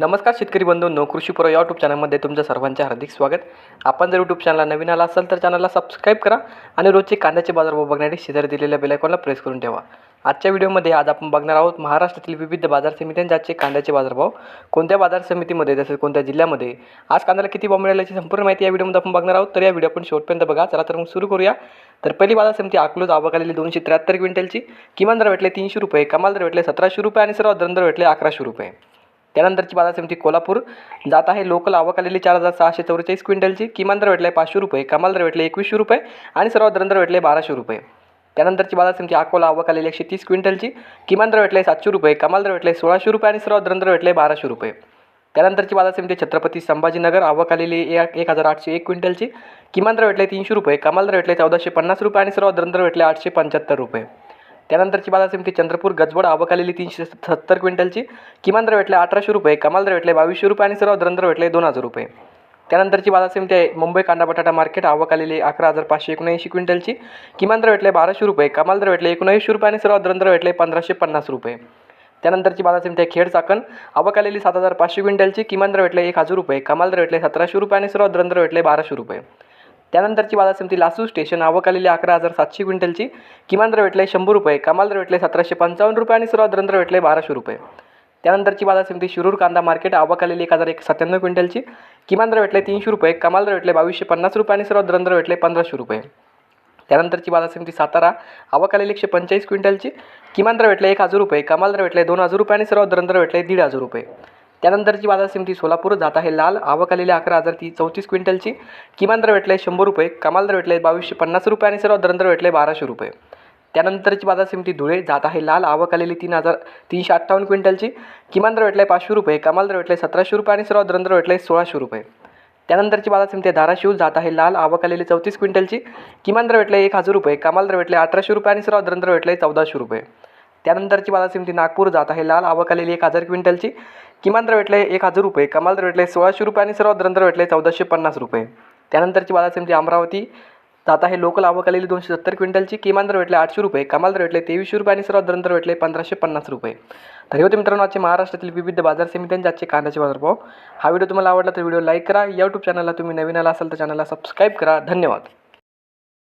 नमस्कार शेतकरी बंधूंनो कृषी या यूट्यूब चॅनलमध्ये तुमच्या सर्वांचे हार्दिक स्वागत. आपण जर यूट्यूब चॅनलला नवीन आला असाल तर चॅनलला सबस्क्राईब करा आणि रोजचे कांद्याचे बाजारभाव बघण्यासाठी शेजारी दिलेल्या बेलायकॉनला प्रेस करून ठेवा. आजच्या व्हिडिओमध्ये आज आपण बघणार आहोत महाराष्ट्रातील विविध बाजार समित्यांचे आजचे कांद्याचे बाजारभाव. कोणत्या बाजार समितीमध्ये तसेच कोणत्या जिल्ह्यामध्ये? आज कांद्याला किती भाव मिळाल्याची संपूर्ण माहिती या व्हिडिओमध्ये आपण बघणार आहोत. तर या व्हिडिओ आपण शेवटपर्यंत बघा. चला तर मग सुरू करूया. तर पहिली बाजार समिती अकलूज आवक आलेली दोनशे त्र्याहत्तर क्विंटलची. किमान दर भेटले तीनशे रुपये कमाल दर भेटले सतराशे रुपये आणि सर्वात दर भेटले अकराशे रुपये. त्यानंतरची बाजार समिती कोल्हापूर. जात आहे लोकल आवक आलेली चार हजार सहाशे चौवेचाळीस क्विंटलची. किमान दर भेटले पाचशे रुपये. कमाल दर भेटले एकवीसशे रुपये. आणि सर्वात दर भेटले बाराशे रुपये. त्यानंतरची बाजार समिती अकोला आवक आलेली एकशे तीस क्विंटलची. किमान दर भेटले सातशे रुपये. कमाल दर भेटले सोळाशे रुपये. आणि सर्वात दर भेटले बाराशे रुपये. त्यानंतरची बाजार समिती छत्रपती संभाजीनगर. आवक आलेली एक एक हजार आठशे एक क्विंटलची. किमान दर भेटले तीनशे रुपये. कमाल दर भेटले चौदाशे पन्नास रुपये. आणि सर्वात दर भेटले आठशे पंच्याहत्तर रुपये. त्यानंतरची बाजार समिती चंद्रपूर गजबड आवक आलेली तीनशे सत्तर क्विंटलची. किमान दर भेटले अठराशे रुपये कमाल दर भेटले बावीसशे रुपये आणि सर्व दरंदर भेटले दोन हजार रुपये. त्यानंतरची बाजार समिती आहे मुंबई कांदा बटाटा मार्केट आवक आलेली अकरा हजार पाचशे एकोणऐंशी क्विंटलची. किमान दर भेटले बाराशे रुपये कमाल दर भेटले एकोणऐंशी रुपये आणि सर्व दरंदर भेटले पंधराशे पन्नास रुपये. त्यानंतरची बाजार समिती आहे खेड चाकण आवक आलेली सात हजार पाचशे क्विंटलची. किमान दर भेटले एक हजार रुपये कमाल दर भेटले सतराशे रुपये आणि सर्व दरंदर भेटले बाराशे रुपये. त्यानंतरची बाजार समिती लासू स्टेशन आवक आलेली अकरा हजार सातशे क्विंटलची. किमान दर भेटले शंभर रुपये कमाल दर भेटले सतराशे पंचावन्न रुपये आणि सर्वात दर भेटले बाराशे रुपये. त्यानंतरची बाजार समिती शिरूर कांदा मार्केट आवक आलेली एक हजार एक सत्त्याण्णव क्विंटलची. किमान दर भेटले तीनशे रुपये कमाल दर भेटले बावीसशे पन्नास रुपये आणि सर्वात दर भेटले पंधराशे रुपये. त्यानंतरची बाजार समिती सातारा आवक आलेली एकशे पंचेचाळीस क्विंटलची. किमान दर भेटले एक हजार रुपये कमाल दर भेटले दोन हजार रुपये आणि सर्वात दर भेटले दीड हजार रुपये. त्यानंतरची बाजार समिती सोलापूर जात आहे लाल आवक आलेली अकरा हजार ती चौतीस क्विंटलची. किमान दर भेटले शंभर रुपये कमाल दर भेटले बावीसशे पन्नास रुपये आणि सर्व दर भेटले बाराशे रुपये. त्यानंतरची बाजार समिती धुळे जात आहे लाल आवक आलेली तीन हजार तीनशे अठ्ठावन्न क्विंटलची. किमान दर भेटले पाचशे रुपये कमाल दर भेटले सतराशे रुपये आणि सर्व दर भेटले सोळाशे रुपये. त्यानंतरची बाजार समिती धाराशिव जात आहे लाल आवक आलेली चौतीस क्विंटलची. किमान दर भेटले एक हजार रुपये कमाल दर भेटले अठराशे रुपये आणि सर्वात दर भेटले चौदाशे रुपये. त्यानंतरची बाजार समिती नागपूर जात आहे. लाल आवक आलेली एक हजार क्विंटलची. किमान दर भेटले एक हजार रुपये. कमाल दर भेटले सोळाशे रुपये आणि सर्वात दर भेटले चौदाशे पन्नास रुपये. त्यानंतरची बाजार समिती अमरावती जात आहे. लोकल आवक आलेली दोनशे सत्तर क्विंटलची. किमान दर भेटले आठशे रुपये. कमाल दर भेटले तेवीसशे रुपये आणि सर्वात दर भेटले पंधराशे पन्नास रुपये. तर हे होते मित्रांनो आजचे महाराष्ट्रातील विविध बाजार समित्यांचे आजचे कांद्याचे बाजारभाव. हा व्हिडिओ तुम्हाला आवडला तर व्हिडिओ लाईक करा. यूट्यूब चॅनलला तुम्ही नवीन आला असाल तर चॅनलला सबस्क्राईब करा. धन्यवाद.